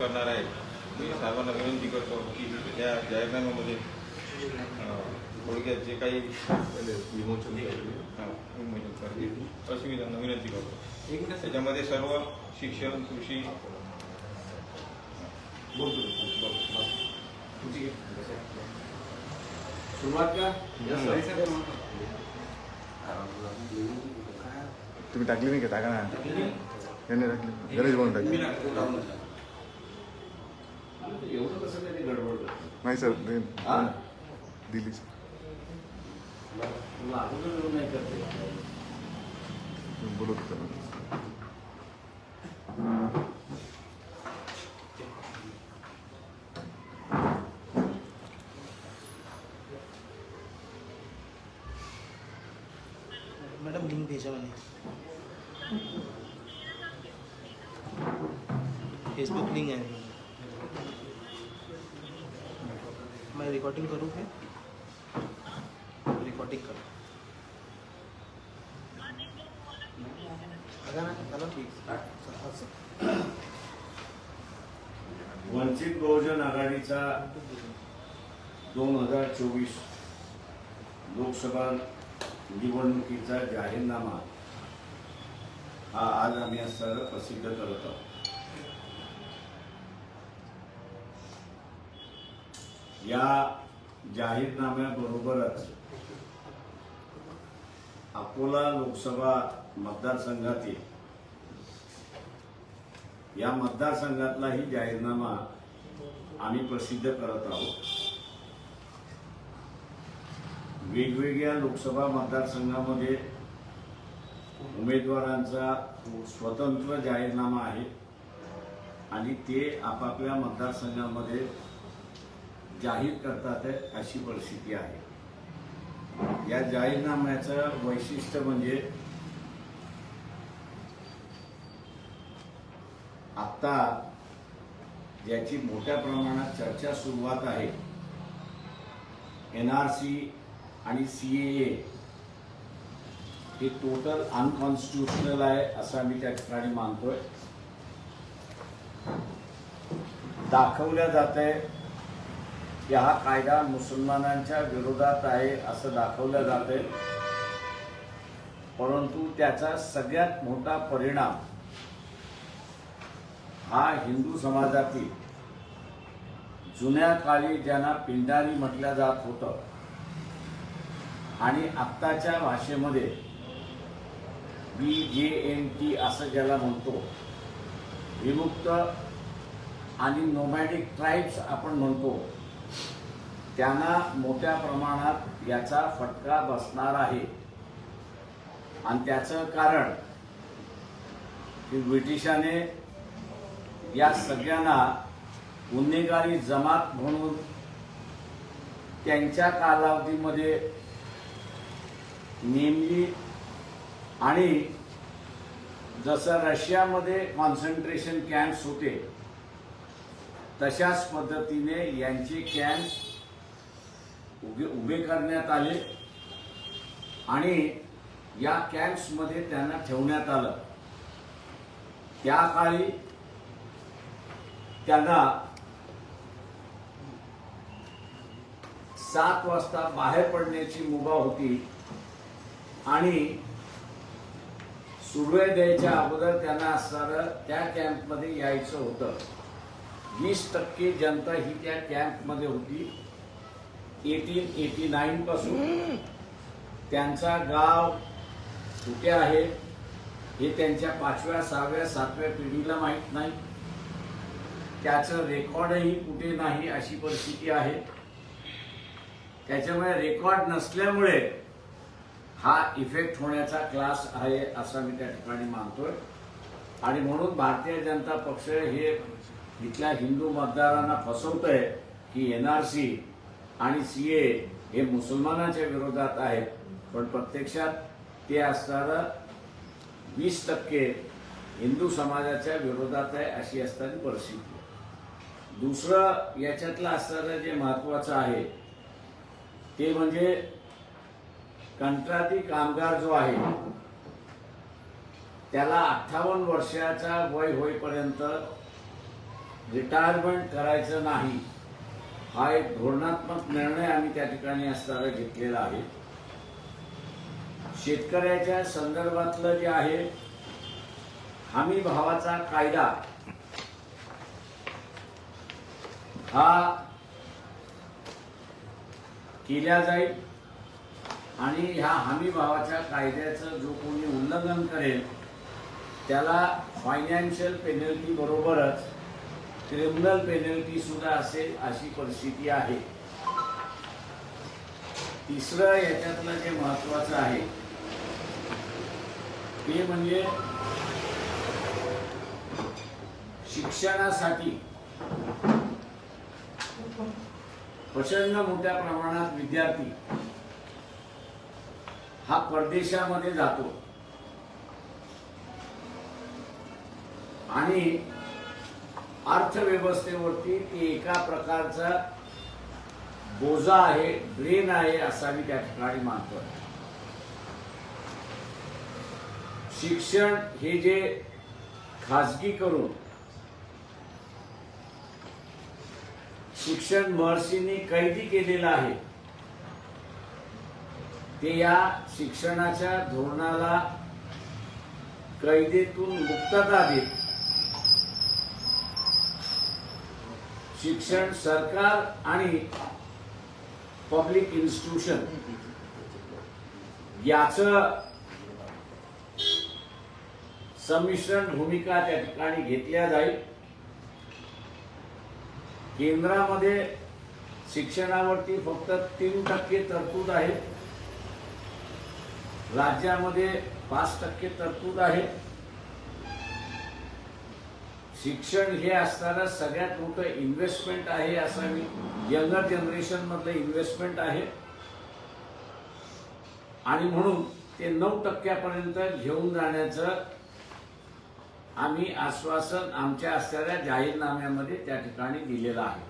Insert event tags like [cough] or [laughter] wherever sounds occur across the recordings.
करणार आहे. मी सर्वांना विनंती करतो की त्या जाहीरनाम्यामध्ये थोडक्यात जे काही विमोचन हां, विमोचन करतील अशी मी त्यांना विनंती करतो. त्याच्यामध्ये सर्व शिक्षण कृषी सुरुवात का? तुम्ही टाकली नाही का? टाका ना. यांनी टाकली. गणेश म्हणून टाकली. एवढं कसं काही गडबड करतो? नाही सर ते हा? दिली तुला अगोदर एवढं नाही करते तुम्ही बोलत होता ना. मैडम लिंक भेजा मैंने फेसबुक लिंक है मैं रिकॉर्डिंग करूँ फिर? रिकॉर्डिंग करो। वंचित बहुजन आघाडीचा दोन हजार चोवीस लोकसभा निवडणुकीचा जाहीरनामा हा आज आम्ही सर्व प्रसिद्ध करत आहोत. या जाहीरनाम्याबरोबरच अकोला लोकसभा मतदारसंघातील या मतदारसंघातलाही जाहीरनामा आम्ही प्रसिद्ध करत आहोत. वेगवेगळ्या लोकसभा मतदारसंघामध्ये उमेदवारांचा स्वतंत्र जाहीरनामा आहे आणि ते आपापल्या मतदारसंघामध्ये जाहीर करतात अशी परिस्थिती आहे. या जाहीरनाम्याचं वैशिष्ट्य म्हणजे आत्ता ज्याची मोठ्या प्रमाणात चर्चा सुरुवात आहे एन आर सी आणि सी ए हे टोटल अनकॉन्स्टिट्युशनल आहे असं आम्ही त्या ठिकाणी मानतोय. दाखवल्या जात आहे की हा कायदा मुसलमानांच्या विरोधात आहे असं दाखवलं जाते परंतु त्याचा सगळ्यात मोठा परिणाम हा हिंदू समाजातील जुन्या काळी ज्यांना पिंडारी म्हटलं जात होतं आणि आत्ताच्या भाषेमध्ये बी जे एन टी असं ज्याला म्हणतो विमुक्त आणि नोमॅडिक ट्राईब्स आपण म्हणतो त्यांना मोठ्या प्रमाणात याचा फटका बसणार आहे. आणि त्याचं कारण की ब्रिटिशाने या सगळ्यांना गुन्हेगारी जमात म्हणून त्यांच्या कालावधीमध्ये नेमली आणि जसं रशियामध्ये कॉन्सन्ट्रेशन कॅम्प्स होते तशाच पद्धतीने यांचे कॅम्प उभे उभे करण्यात आले. आणि या कॅम्प्समध्ये त्यांना ठेवण्यात आलं. त्या काळी त्यांना सात वाजता बाहेर पडण्याची मुभा होती. आणि सूर्य द्यायच्या अगोदर त्यांना असणारं त्या कॅम्पमध्ये यायचं होतं. वीस टक्के जनता ही त्या कॅम्पमध्ये होती. एटीन एटी नाईन पासून. त्यांचा गाव कुठे आहे हे त्यांच्या पाचव्या सहाव्या सातव्या पिढीला माहीत नाही. त्याचं रेकॉर्डही कुठे नाही अशी परिस्थिती आहे. त्याच्यामुळे रेकॉर्ड नसल्यामुळे हा इफेक्ट होण्याचा क्लास आहे असं मी त्या ठिकाणी मानतोय. आणि म्हणून भारतीय जनता पक्ष हे इथल्या हिंदू मतदारांना फसवतंय की एन आर सी आणि सी ए हे मुसलमानाच्या विरोधात आहेत. पण प्रत्यक्षात ते असणारं वीस टक्के हिंदू समाजाच्या विरोधात आहे अशी असताना परिस्थिती दुसरं याच्यातलं असणारं जे महत्वाचं आहे ते म्हणजे कंत्राटी कामगार जो आहे त्याला अठ्ठावन्न वर्षाचा वय होईपर्यंत रिटायरमेंट करायचं नाही. हा एक धोरणात्मक निर्णय आम्ही त्या ठिकाणी असताना घेतलेला आहे. शेतकऱ्याच्या संदर्भातलं जे आहे हमी भावाचा कायदा हा केल्या जाईल आणि ह्या हमी भावाच्या कायद्याचं जो कोणी उल्लंघन करेल त्याला फायनान्शियल पेनल्टी बरोबरच क्रिमिनल पेनल्टी सुद्धा असेल अशी परिस्थिती आहे. तिसरं याच्यातलं जे महत्वाचं आहे ते म्हणजे शिक्षणासाठी प्रचंड मोठ्या प्रमाणात विद्यार्थी हा परदेशामध्ये जातो. आणि अर्थव्यवस्थेवरती ती एका प्रकारचा बोजा आहे ड्रेन आहे असा मी त्या ठिकाणी मानतो. शिक्षण हे जे खाजगी करून शिक्षण महर्षींनी कैदी केलेलं आहे ते या शिक्षणाच्या धोरणाला कैदेतून मुक्तता देत शिक्षण सरकार आणि पब्लिक इन्स्टिट्यूशन याच संमिश्रण भूमिका त्या ठिकाणी घेतल्या जाईल. केंद्रामध्ये शिक्षणावरती फक्त तीन टक्के तरतूद आहे. राज्यामध्ये पाच टक्के तरतूद आहे. शिक्षण हे असताना सगळ्यात मोठं इन्व्हेस्टमेंट आहे असं मी यंगर जनरेशन मधलं इन्व्हेस्टमेंट आहे. आणि म्हणून ते नऊ टक्क्यापर्यंत घेऊन जाण्याचं आम्ही आश्वासन आमच्या असणाऱ्या जाहीरनाम्यामध्ये त्या ठिकाणी दिलेलं आहे.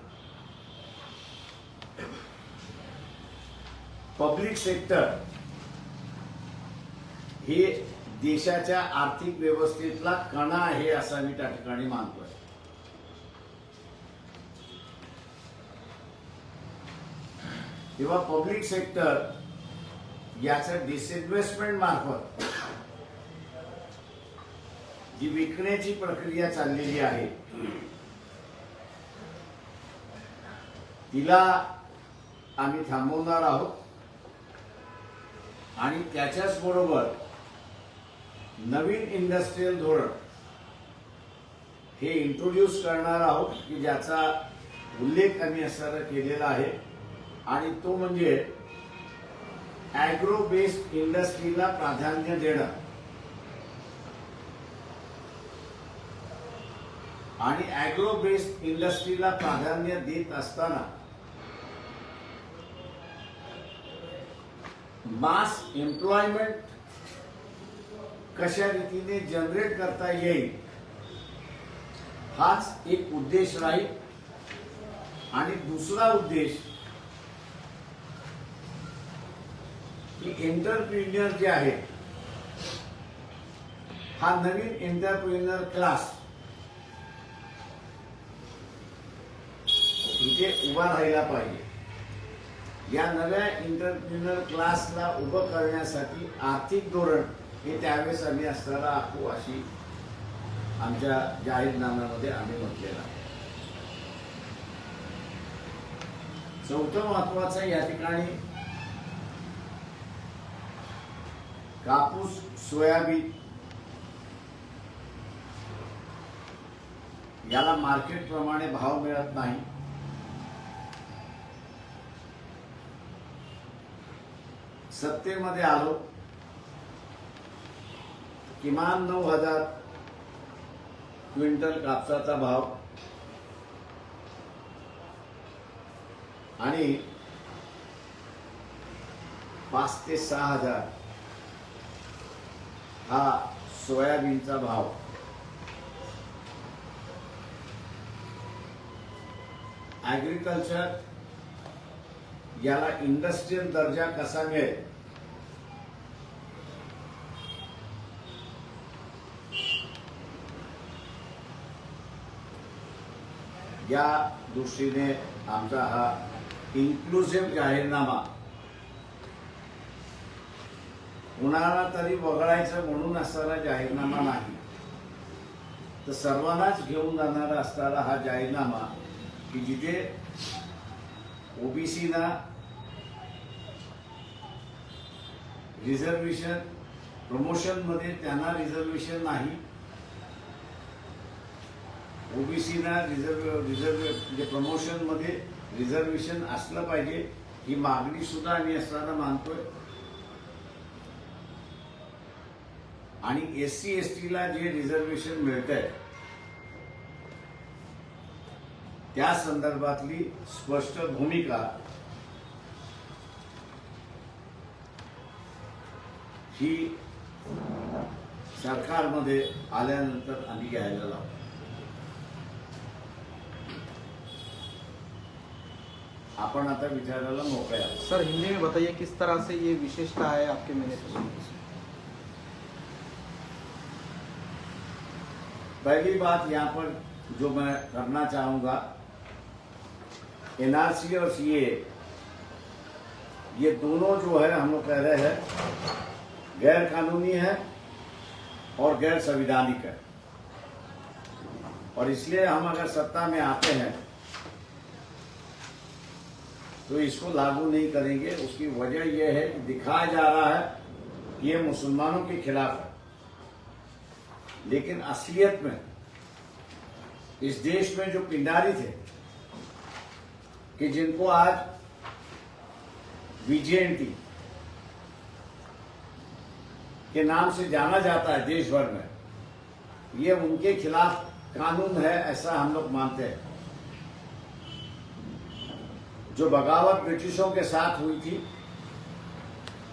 पब्लिक सेक्टर हे देशाच्या आर्थिक व्यवस्थेतला कणा आहे असा मी त्या ठिकाणी मानतोय. तेव्हा पब्लिक सेक्टर याचं डिसइन्व्हेस्टमेंट मार्फत जी विकण्याची प्रक्रिया चाललेली आहे तिला आम्ही थांबवणार आहोत. आणि त्याच्याच बरोबर नवीन इंडस्ट्रीयल धोरण हे इंट्रोड्यूस करणार आहोत की ज्याचा उल्लेख आम्ही असताना केलेला आहे. आणि तो म्हणजे ॲग्रो बेस्ड इंडस्ट्रीला प्राधान्य देणं. आणि ॲग्रो बेस्ड इंडस्ट्रीला प्राधान्य देत असताना मास एम्प्लॉयमेंट कशा रीतीने जनरेट करता येईल? हाच एक उद्देश राहील. आणि दुसरा उद्देश की एंटरप्रिन्युअर जे आहे हा नवीन एंटरप्रिन्युअर क्लास इथे उभा राहिला पाहिजे. या नव्या एंटरप्रिन्युअर क्लासला उभं करण्यासाठी आर्थिक धोरण हे त्यावेळेस आम्ही असताना आखू अशी आमच्या जाहीरनाम्यामध्ये आम्ही म्हटलेलं आहे. चौथं महत्वाचं या ठिकाणी कापूस सोयाबीन याला मार्केट प्रमाणे भाव मिळत नाही. सत्तेमध्ये आलो. किमान नऊ हजार क्विंटल कापसाचा भाव. आणि पाच ते सहा हजार हा सोयाबीनचा भाव. ॲग्रिकल्चर याला इंडस्ट्रीयल दर्जा कसा मिळेल? या दृष्टीने आमचा हा इन्क्लुसिव्ह जाहीरनामा. कुणाला तरी वगळायचं म्हणून असणारा जाहीरनामा नाही. तर सर्वांनाच घेऊन जाणारा असणारा हा जाहीरनामा की जिथे ओबीसीना रिझर्वेशन प्रमोशनमध्ये त्यांना रिझर्वेशन नाही ओबीसीना रिझर्व रिझर्व म्हणजे प्रमोशनमध्ये रिझर्वेशन असलं पाहिजे ही मागणी सुद्धा आम्ही असताना मानतोय. आणि एस सी एस टीला जे रिझर्वेशन मिळत आहे त्या संदर्भातली स्पष्ट भूमिका ही सरकारमध्ये आल्यानंतर आम्ही घ्यायला लावतो. आपण आता विचारायला मोकळे आहोत. सर हिंदी में बताइए किस तरह से ये विशेषता है आपके मैनिफेस्टो पहली बात यहाँ पर जो मैं करना चाहूँगा एनआरसी और सीए ये दोनों जो है हम लोग कह रहे हैं गैर कानूनी है और गैर संविधानिक है। और इसलिए हम अगर सत्ता में आते हैं तो इसको लागू नहीं करेंगे। उसकी वजह यह है कि दिखाया जा रहा है कि ये मुसलमानों के खिलाफ है। लेकिन असलियत में इस देश में जो पिंडारी थे कि जिनको आज बीजेएनटी के नाम से जाना जाता है देश भर में ये उनके खिलाफ कानून है ऐसा हम लोग मानते हैं। जो बगावत ब्रिटिशों के साथ हुई थी,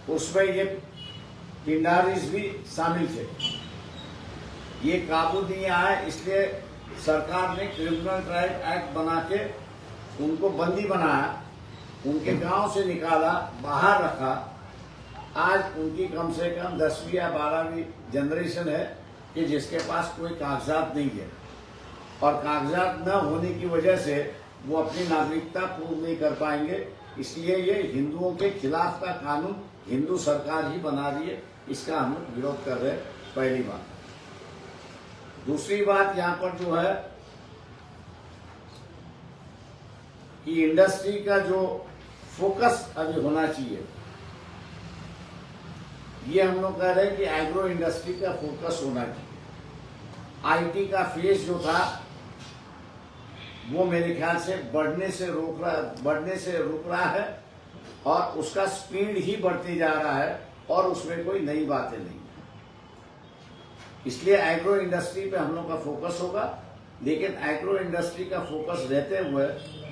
उसमें ये पिंडारीज भी शामिल थे। ये काबू नहीं आया इसलिए सरकार ने क्रिमिनल ट्रायल एक्ट बना के उनको बंदी बनाया, उनके गाँव से निकाला, बाहर रखा। आज उनकी कम से कम दसवीं या बारहवीं जनरेशन है कि जिसके पास कोई कागजात नहीं है। और कागजात न होने की वजह से वो अपनी नागरिकता पूर्ण नहीं कर पाएँगे। इसलिए ये हिंदुओं के खिलाफ का कानून हिंदू सरकार ही बना रही है। इसका हम विरोध कर रहे हैं, पहली बात। दूसरी बात यहाँ पर जो है कि इंडस्ट्री का जो फोकस अभी होना चाहिए, ये हम लोग कह रहे हैं कि एग्रो इंडस्ट्री का फोकस होना चाहिए। आईटी का फ़ेज़ जो था वो मेरे ख्याल से बढ़ने से रोक रहा, बढ़ने से रुक रहा है और उसका स्पीड ही बढ़ते जा रहा है और उसमें कोई नई बातें नहीं इसलिए एग्रो इंडस्ट्री पे हम लोग का फोकस होगा, लेकिन एग्रो इंडस्ट्री का फोकस रहते हुए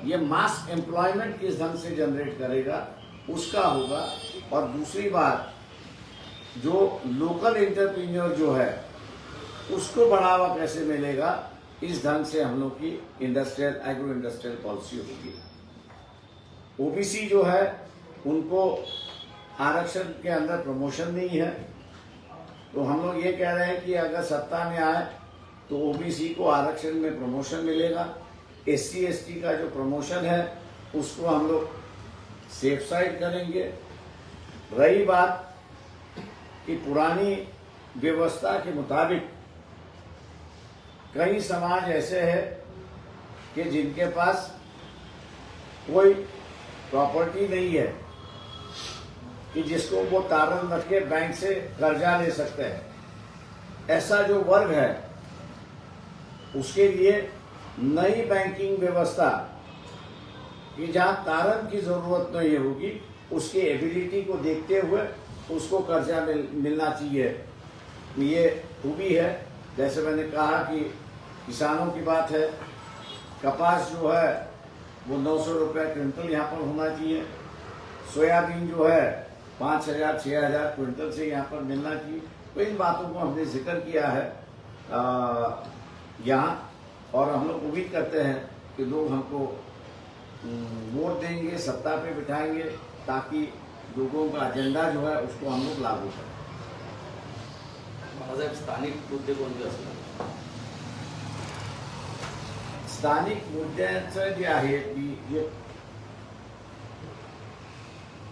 ये मास एम्प्लॉयमेंट किस ढंग से जनरेट करेगा, उसका होगा। और दूसरी बात, जो लोकल इंटरप्रीनियर जो है, उसको बढ़ावा कैसे मिलेगा इस ढंग से हम लोग की इंडस्ट्रियल एग्रो इंडस्ट्रियल पॉलिसी होगी ओबीसी जो है, उनको आरक्षण के अंदर प्रमोशन नहीं है। तो हम लोग ये कह रहे हैं कि अगर सत्ता में आए तो ओबीसी को आरक्षण में प्रमोशन मिलेगा। एस सी का जो प्रमोशन है, उसको हम लोग सेफ़ साइड करेंगे। रही बात कि पुरानी व्यवस्था के मुताबिक कई समाज ऐसे हैं कि जिनके पास कोई प्रॉपर्टी नहीं है कि जिसको वो तारण रख के बैंक से कर्जा ले सकते हैं। ऐसा जो वर्ग है उसके लिए नई बैंकिंग व्यवस्था कि जहाँ तारण की जरूरत नहीं होगी उसकी एबिलिटी को देखते हुए उसको कर्जा मिल, मिलना चाहिए। ये खूबी है। जैसे मैंने कहा कि किसानों की बात है, कपास जो है, वो नौ सौ रुपये क्विंटल यहाँ पर होना चाहिए। सोयाबीन जो है, पाँच हज़ार छः हज़ार क्विंटल से यहाँ पर मिलना चाहिए। तो इन बातों को हमने ज़िक्र किया है यहाँ। और हम लोग उम्मीद करते हैं कि लोग हमको वोट देंगे, सत्ता पे बिठाएँगे, ताकि लोगों का एजेंडा जो है, उसको हम लोग लागू करें। स्थानिक मुद्दे कोणते असणार स्थानिक मुद्द्यांचं जे आहे ती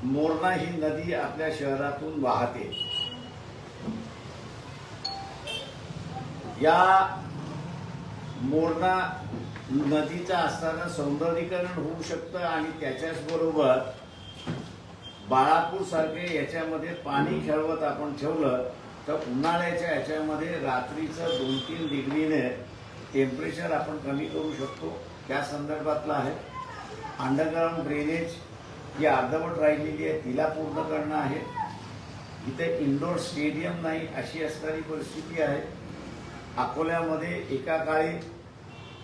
मोरणा ही नदी आपल्या शहरातून वाहते. या मोरणा नदीचं असताना सौंदर्यीकरण होऊ शकतं आणि त्याच्याच बरोबर बाळापूर सारखे याच्यामध्ये पाणी खेळवत आपण ठेवलं तर उन्हाळ्याच्या याच्यामध्ये रात्रीचं दोन तीन डिग्रीने टेम्परेचर आपण कमी करू शकतो त्या संदर्भातला आहे. अंडरग्राऊंड ड्रेनेज जी अर्धवट राहिलेली आहे तिला पूर्ण करणं आहे. इथे इंडोर स्टेडियम नाही अशी असणारी परिस्थिती आहे. अकोल्यामध्ये एका काळी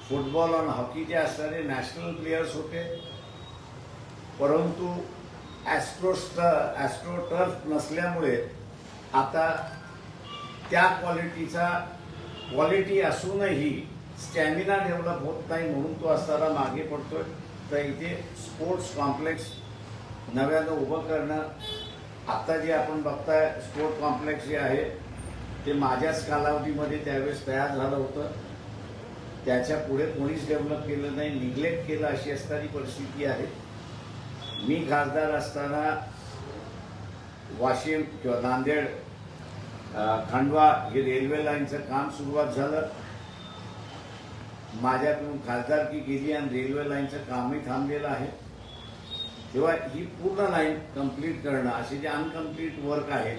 फुटबॉल आणि हॉकीचे असणारे नॅशनल प्लेयर्स होते. परंतु ॲस्ट्रोस्ट ॲस्ट्रोटर्फ नसल्यामुळे आता त्या क्वालिटीचा क्वालिटी असूनही स्टॅमिना डेव्हलप होत नाही म्हणून तो असताना मागे पडतोय. तर इथे स्पोर्ट्स कॉम्प्लेक्स नव्यानं उभं करणं आत्ता जे आपण बघताय स्पोर्ट कॉम्प्लेक्स जे आहे ते माझ्याच कालावधीमध्ये त्यावेळेस तयार झालं होतं. त्याच्या पुढे कोणीच डेव्हलप केलं नाही निग्लेक्ट केलं अशी असणारी परिस्थिती आहे. मी खासदार असताना वाशिम किंवा नांदेड खांडवा खंडवा हे रेल्वे लाईनचं काम सुरुवात झालं. माझ्याकडून खासदारकी गेली आणि रेल्वे लाईनचं कामही थांबलेलं आहे. तेव्हा ही पूर्ण लाईन कंप्लीट करणं असे जे अनकम्प्लीट वर्क आहे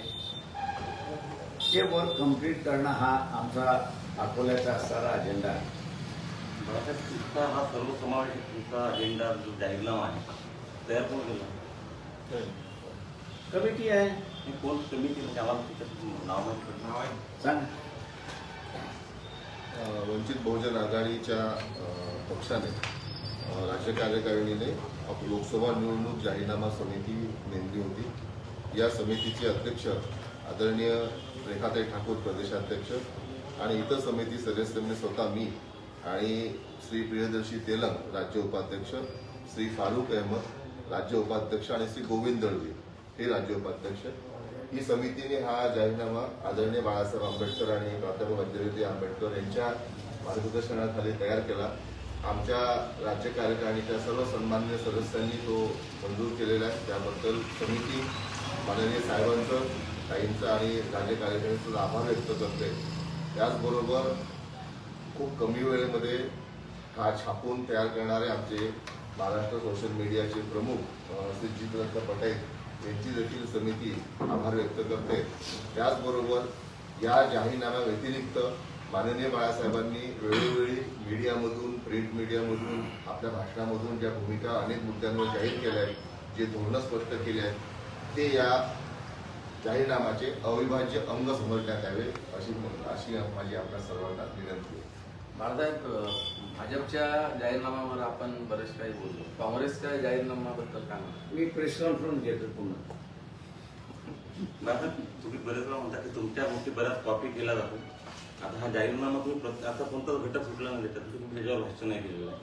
ते वर्क कंप्लीट करणं हा आमचा अकोल्याचा असणारा अजेंडा आहे. बाळासाहेब तुमचा हा सर्वसमावेशक तुमचा अजेंडा जो जाहीरनामा आहे तयार कोण केला कमिटी आहे. हे कोण? समिती म्हणजे आम्हाला त्याच्यात नाव आहे सांग. वंचित बहुजन आघाडीच्या पक्षाने राज्य कार्यकारिणीने लोकसभा निवडणूक जाहीरनामा समिती नेमली होती. या समितीचे अध्यक्ष आदरणीय रेखाताई ठाकूर प्रदेशाध्यक्ष आणि इतर समिती सदस्यांनी स्वतः मी आणि श्री प्रियदर्शी तेलंग राज्य उपाध्यक्ष श्री फारूक अहमद राज्य उपाध्यक्ष आणि श्री गोविंद दळवी हे राज्य उपाध्यक्ष ही समितीने हा जाहीरनामा आदरणीय बाळासाहेब आंबेडकर आणि प्राध्यापक अंजली आंबेडकर यांच्या मार्गदर्शनाखाली तयार केला. आमच्या राज्य कार्यकारिणीच्या सर्व सन्मान्य सदस्यांनी तो मंजूर केलेला आहे. त्याबद्दल समिती माननीय साहेबांचं ताईंचं आणि राज्य कार्यकारिणीचं आभार व्यक्त करते. त्याचबरोबर खूप कमी वेळेमध्ये हा छापून तयार करणारे आमचे महाराष्ट्र सोशल मीडियाचे प्रमुख श्री जितरत्न पटेल यांची देखील समिती आभार व्यक्त करते. त्याचबरोबर या जाहीरनाम्या व्यतिरिक्त माननीय बाळासाहेबांनी वेळोवेळी मीडियामधून प्रिंट मीडियामधून आपल्या भाषणामधून ज्या भूमिका अनेक मुद्द्यांवर जाहीर केल्या आहेत जे धोरणं स्पष्ट केली आहेत ते या जाहीरनामाचे अविभाज्य अंग समजण्यात यावे अशी अशी माझी आपल्या सर्वांना विनंती आहे. बाळासाहेब भाजपच्या जाहीरनाम्यावर आपण बरेच काही बोललो. काँग्रेसच्या जाहीरनाम्याबद्दल काय म्हणता? मी प्रेस कॉन्फरन्स घेतो पुन्हा तुम्ही बरेच वेळा म्हणता की तुमच्या गोष्टी बऱ्याच कॉपी केल्या जातो. आता हा जाहीरनामा तुम्ही प्रत- आता कोणताच घटक सुटला नाही त्याच्यात. तुम्ही त्याच्यावर भाष्य नाही केलेलं आहे.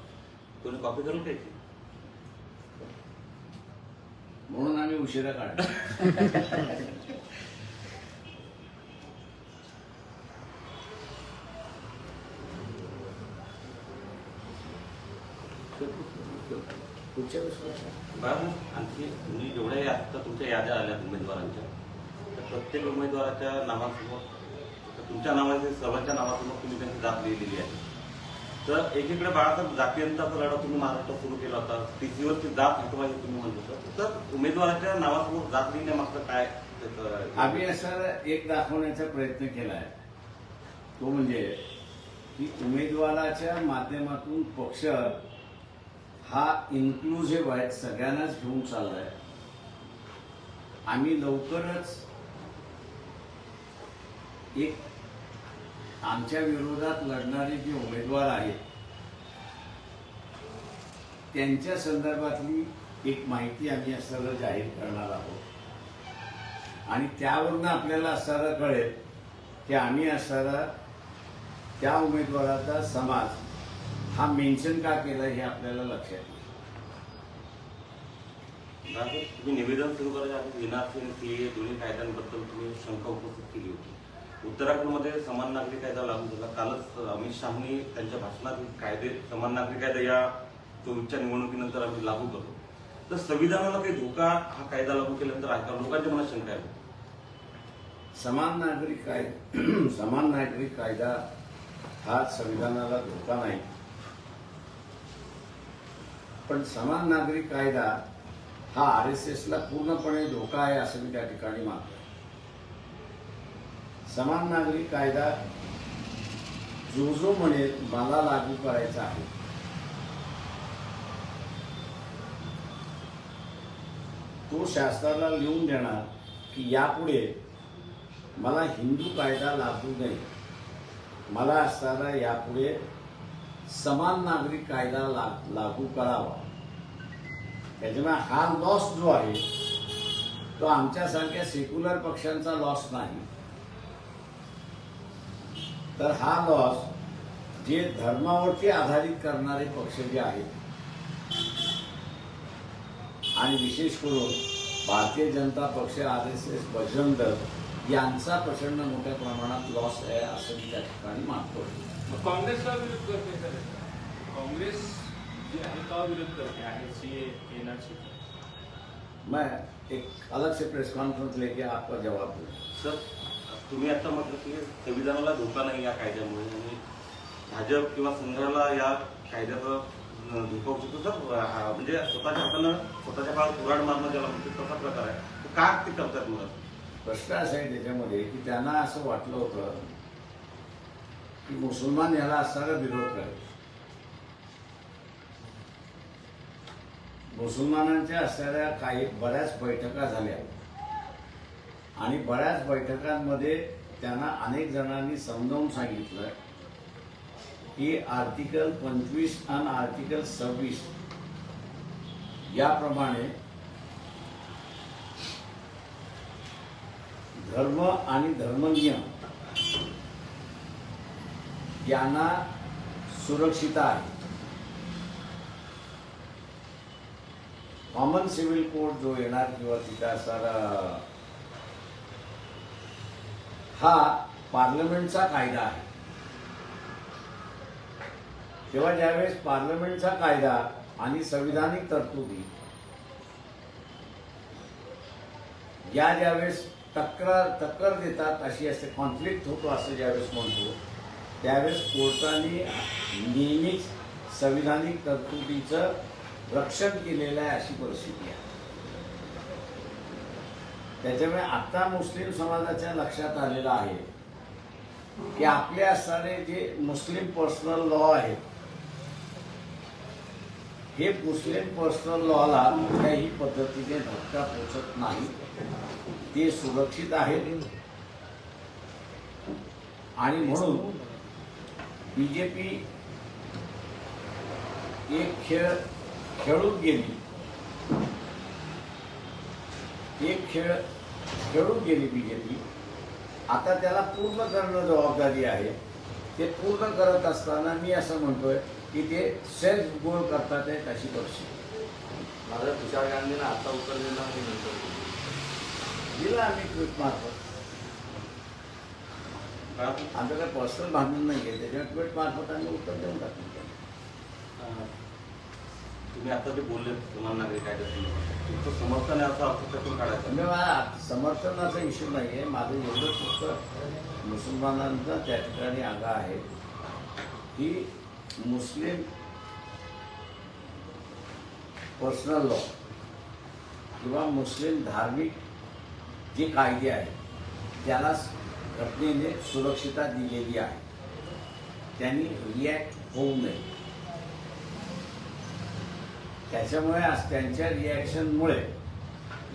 कोणी कॉपी करून घ्यायची? म्हणून आम्ही उशिरा काढतो. [laughs] पुढच्या वेळेस आणखी तुम्ही जेवढ्या आता तुमच्या याद्या आल्या उमेदवारांच्या. त्या प्रत्येक उमेदवाराच्या नावासमोर तर तुमच्या नावाचे सर्वांच्या नावासमोर तुम्ही त्यांची जात लिहिलेली आहे. तर एकीकडे बाळासाहेब जातीयंताचा लढा तुम्ही महाराष्ट्रात सुरू केला होता. टीसीवरची जात हटवायची तुम्ही म्हणत होता. तर उमेदवाराच्या नावासमोर जात लिहिण्यामागचं काय त्याचं- आम्ही असं एक दाखवण्याचा प्रयत्न केला आहे तो म्हणजे की उमेदवाराच्या माध्यमातून पक्ष हा इन्क्लुझिव्ह आहे सगळ्यांनाच घेऊन चाललाय. आम्ही लवकरच एक आमच्या विरोधात लढणारे जे उमेदवार आहेत त्यांच्या संदर्भातली एक माहिती आम्ही असं जाहीर करणार आहोत. आणि त्यावरून आपल्याला असणारं कळेल की आम्ही असणारा त्या उमेदवाराचा समाज हा मेन्शन का केला हे आपल्याला लक्षात तुम्ही निवेदन सुरू करायच्या आधी आणि दोन्ही कायद्यांबद्दल तुम्ही शंका उपस्थित केली होती. उत्तराखंडमध्ये समान नागरिक कायदा लागू झाला. कालच अमित शहानी त्यांच्या भाषणात कायदे समान नागरिक कायदा या चोवीसच्या निवडणुकीनंतर आम्ही लागू करतो. तर संविधानाला काही धोका हा कायदा लागू केल्यानंतर आहे का? लोकांच्या मनात शंका आहे. समान नागरिक कायदा [clears throat] समान नागरिक कायदा हा संविधानाला धोका नाही. पण समान नागरिक कायदा हा आर एस एसला पूर्णपणे धोका आहे असं मी त्या ठिकाणी मानतो समान नागरिक कायदा जो जो म्हणेल मला लागू करायचा आहे. तो शास्त्राला लिहून देणार की यापुढे मला हिंदू कायदा लागू नाही मला असताना यापुढे समान नागरिक कायदा लागू करावा. त्याच्यामुळे हा लॉस जो आहे तो आमच्यासारख्या सेक्युलर पक्षांचा लॉस नाही. तर हा लॉस जे धर्मावरती आधारित करणारे पक्ष जे आहेत आणि विशेष करून भारतीय जनता पक्ष R S S Bajrang Dal यांचा प्रचंड मोठ्या प्रमाणात लॉस आहे असं मी त्या ठिकाणी मानतो. मग काँग्रेस का विरोध करते सर काँग्रेस जी आहे का विरोध करते आहे सी एनआरसी? मैं एक अलग से प्रेस कॉन्फ्रेंस लेके आपका जवाब दूँ. सर तुम्ही आता म्हटलं की संविधानाला धोका नाही या कायद्यामुळे आणि भाजप किंवा संघाला या कायद्याचा धोका होऊ शकतो. सर हा, म्हणजे स्वतःच्या हातानं स्वतःच्या काळात कुराड मारणं ज्याला म्हणते तसा प्रकार आहे. तर का ते करतात मुलं प्रश्न असा आहे त्याच्यामध्ये की त्यांना असं वाटलं होतं की मुसलमान याला असणारा विरोध करेल मुसलमानांच्या असणाऱ्या काही बऱ्याच बैठका झाल्या. आणि बऱ्याच बैठकांमध्ये त्यांना अनेक जणांनी समजावून सांगितलं की आर्टिकल पंचवीस आणि आर्टिकल सव्वीस याप्रमाणे धर्म आणि धर्मनियम यांना सुरक्षित आहे. कॉमन सिव्हिल कोड जो येणार किंवा तिथे असणारा हा पार्लमेंटचा कायदा आहे. तेव्हा ज्यावेळेस पार्लमेंटचा कायदा आणि संविधानिक तरतुदी या ज्यावेळेस तक्रार तक्रार देतात अशी असते कॉन्फ्लिक्ट होतो असं ज्यावेळेस म्हणतो त्यावेळेस कोर्टाने नेहमीच संविधानिक तरतुदीचं रक्षण केलेलं आहे अशी परिस्थिती आहे. त्याच्यामुळे आता मुस्लिम समाजाच्या लक्षात आलेलं आहे की आपले असणारे जे मुस्लिम पर्सनल लॉ आहेत हे मुस्लिम पर्सनल लॉला कुठल्याही पद्धतीने धक्का पोचत नाही. ते सुरक्षित आहेत. आणि म्हणून बीजेपी एक खेळ खेळून गेली. एक खेळ खेळून गेली बीजेपी. आता त्याला पूर्ण करणं जबाबदारी आहे. ते पूर्ण करत असताना मी असं म्हणतोय की ते सेल्फ गोल करतात आहेत अशी परिस्थिती. माझ्या तुषार गांधीनं आता उत्तर दिलं. दिलं आम्ही ट्विट मार्फत. आमचं काही पर्सनल भांडण नाही आहे त्याच्यावर ट्विट मार्फत आम्ही उत्तर देऊन टाकलं अं, तुम्ही आता जे बोलले समान नागरिक कायद्यासंदर्भात तुमचं समर्थन आहे असं अर्थ त्यातून काढायचं. म्हणजे मला समर्थनाचा इश्यू नाही आहे माझं एवढं फक्त मुसलमानांचा त्या ठिकाणी आगा आहे की मुस्लिम पर्सनल लॉ किंवा मुस्लिम धार्मिक जे कायदे आहेत त्याला घटनेने सुरक्षितता दिलेली आहे. त्यांनी रिॲक्ट होऊ नये. त्याच्यामुळे आज त्यांच्या रिॲक्शनमुळे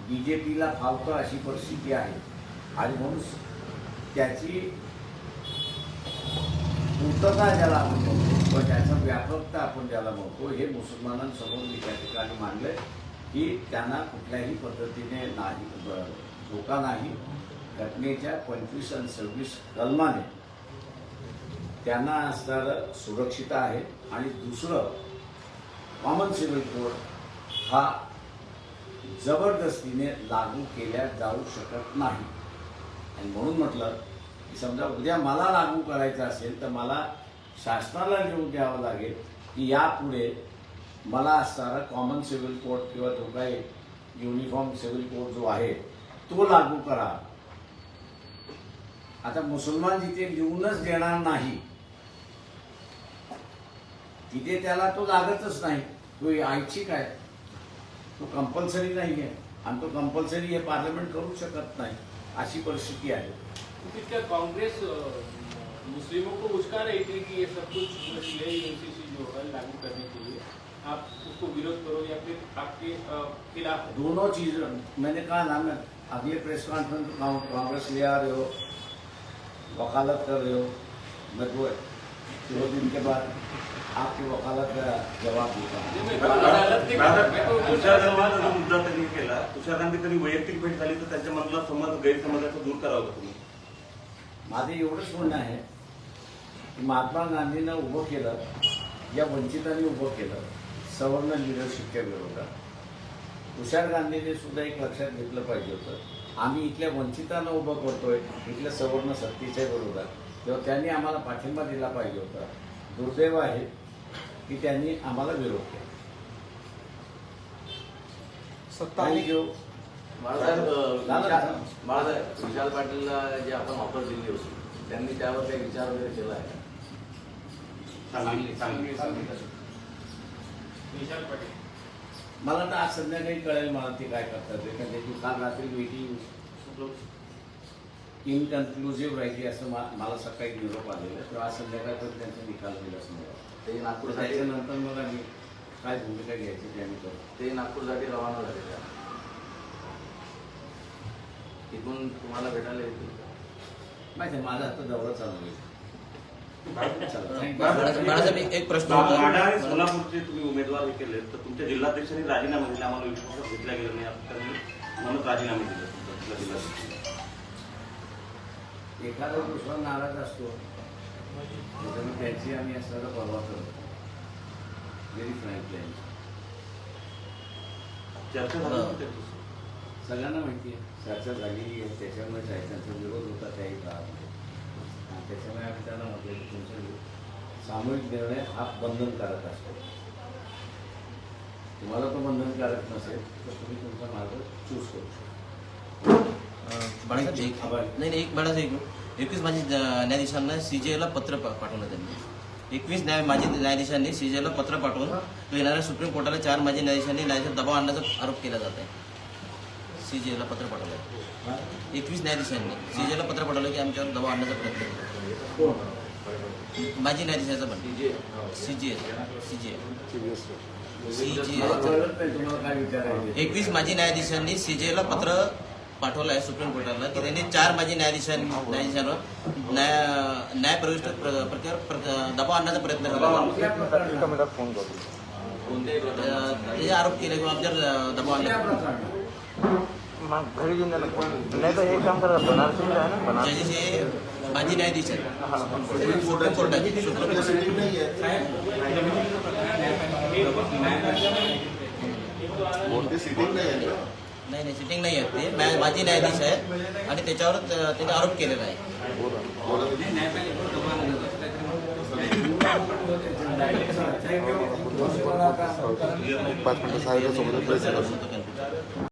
बी जे पीला फावतं अशी परिस्थिती आहे. आणि म्हणून त्याची पूर्तता ज्याला आपण म्हणतो किंवा त्याचा व्यापकता आपण ज्याला म्हणतो हे मुसलमानांसमोर मी त्या ठिकाणी मांडलं की त्यांना कुठल्याही पद्धतीने नाही धोका नाही. घटनेच्या पंचवीस आणि सव्वीस कलमाने त्यांना असणारं सुरक्षित आहे. आणि दुसरं कॉमन सिव्हिल कोड हा जबरदस्तीने लागू केल्या जाऊ शकत नाही. आणि म्हणून म्हटलं की समजा उद्या मला लागू करायचं असेल तर मला शासनाला लिहून द्यावं लागेल की यापुढे मला असणारा कॉमन सिव्हिल कोड किंवा तो काही युनिफॉर्म सिव्हिल कोड जो आहे तो लागू करा. आता मुसलमान जिथे लिहूनच देणार नाही तिथे त्याला तो लागतच नाही. तो ऐच्छिक आहे. तो कंपल्सरी नाही आहे आणि तो कंपल्सरी हे पार्लमेंट करू शकत नाही अशी परिस्थिती आहे. कांग्रेस मुस्लिमों को उस्का रही थी कि ये सब कुछ यूसीसी जो है लागू करने के लिए आप उसको विरोध करो या फिर आपके खिलाफ? दोनों चीज मैंने कहा ना मैं अगले प्रेस कॉन्फ्रेंस कांग्रेस ले आ रहे हो वकालत कर रहे हो? मैं दो दो दिन के बाद आपकी वकालत का जवाब देता हूँ। मुद्दा त्यांनी केला तुषार गांधी कधी वैयक्तिक भेट झाली तर त्यांच्या मधला समज गैरसमजाचा दूर करावं तुम्ही. माझं एवढंच म्हणणं आहे की महात्मा गांधीनं उभं केलं या वंचितांनी उभं केलं सवर्ण लिडरशिपच्या विरोधात. तुषार गांधीने सुद्धा एक लक्षात घेतलं पाहिजे होतं. आम्ही इथल्या वंचितांना उभं करतोय इथल्या सवर्ण सत्तेच्या विरोधात. तेव्हा त्यांनी आम्हाला पाठिंबा दिला पाहिजे होता. दुर्दैव आहे की त्यांनी आम्हाला विरोध केला. सत्ता थँक्यू बाळासाहेब विशाल- ना? बाळासाहेब विशाल पाटीलला जे आपण ऑफर दिली होती त्यांनी त्यावर काही विचार वगैरे केला आहे का? सांगली सांगली विशाल पाटील. मला तर आज संध्याकाळी कळेल मला ते काय करतात ते कारण त्याची काल रात्री मीटिंग इनकन्क्लुझिव्ह राहिली असं मला सकाळी निरोप आलेला तेव्हा आज संध्याकाळपर्यंत त्यांचा निकाल होईल असं मला. ते नागपूरसाठी त्याच्यानंतर मग आम्ही काय भूमिका घ्यायची ते आम्ही करू. ते नागपूरसाठी रवाना झाले का? तिथून तुम्हाला भेटायला येतील आहे, माझा आता दौरा चालू you. बाळासाहेब एक- एक प्रश्न होता. माढा आणि सोलापूरचे तुम्ही उमेदवार हे केले तर तुमच्या जिल्हाध्यक्षांनी राजीनामा दिला आम्हाला विश्वासात घेतला गेला नाही त्यांनी म्हणून राजीनामे दिले तुमच्या जिल्हाध्यक्षांनी. एखादा दुसरा नाराज असतो त्याच्यामुळे त्याची आम्ही असणारा परवा करतो. व्हेरी फ्रँकली चर्चा झाली होती त्यांच्याशी. सगळ्यांना माहिती आहे. चर्चा झालेली आहे त्याच्यामुळेच आहे त्यांचा विरोध होता त्याही काळामध्ये. त्याच्यामुळे आम्ही त्यांना म्हटलं की तुमचा सामूहिक निर्णय हा बंधनकारक असतो. तुम्हाला तो बंधनकारक नसेल तर तुम्ही तुमचा मार्ग चूज करू शकता. एक. नाही नाही एक बाळासाहेब एक एकवीस माझी न्यायाधीशांना सीजेला पत्र पा- पाठवलं त्यांनी. एकवीस न्याय माजी न्यायाधीशांनी सीजेला पत्र पाठवून तो येणाऱ्या सुप्रीम कोर्टाला चार माजी न्यायाधीशांनी न्यायाधीश दबाव आणण्याचा आरोप केला जात आहे सीजेला पत्र पाठवलं एकवीस न्यायाधीशांनी सीजेला पत्र पाठवलं की आमच्यावर दबाव आणण्याचा प्रयत्न केला. माजी न्यायाधीशाचा पण. सीजे कळत नाही तुम्हाला काय विचारायचं आहे. एकवीस माजी न्यायाधीशांनी सीजेला पत्र पाठवलं आहे सुप्रीम कोर्टाला की त्यांनी चार माजी न्यायाधीशांनी न्यायाधीशांवर न्याय न्यायप्रविष्ट प्र- प्रक्रियेवर प्र- दबाव आणण्याचा प्रयत्न केला. त्याचे आरोप केले किंवा आमच्यावर दबाव आणला. प्रकरणात? मग घरी घेऊन जाणार नाही तर एक काम करा बनारसी आहे ना बनारसी ज्याचे माजी न्यायाधीश आहेत सुप्रीम कोर्टाचे सुप्रीम कोर्ट सिटिंग नाही आहे कोणती सिटिंग नाही आहे ना नाही नाही सिटिंग नाही आहेत ते न्याय- माजी न्यायाधीश आहेत आणि त्याच्यावर त- त्यांनी आरोप केलेला आहे Thank you. पाच मिनिटं साहेब सोबत प्रेस होतं कन्फ्युजन.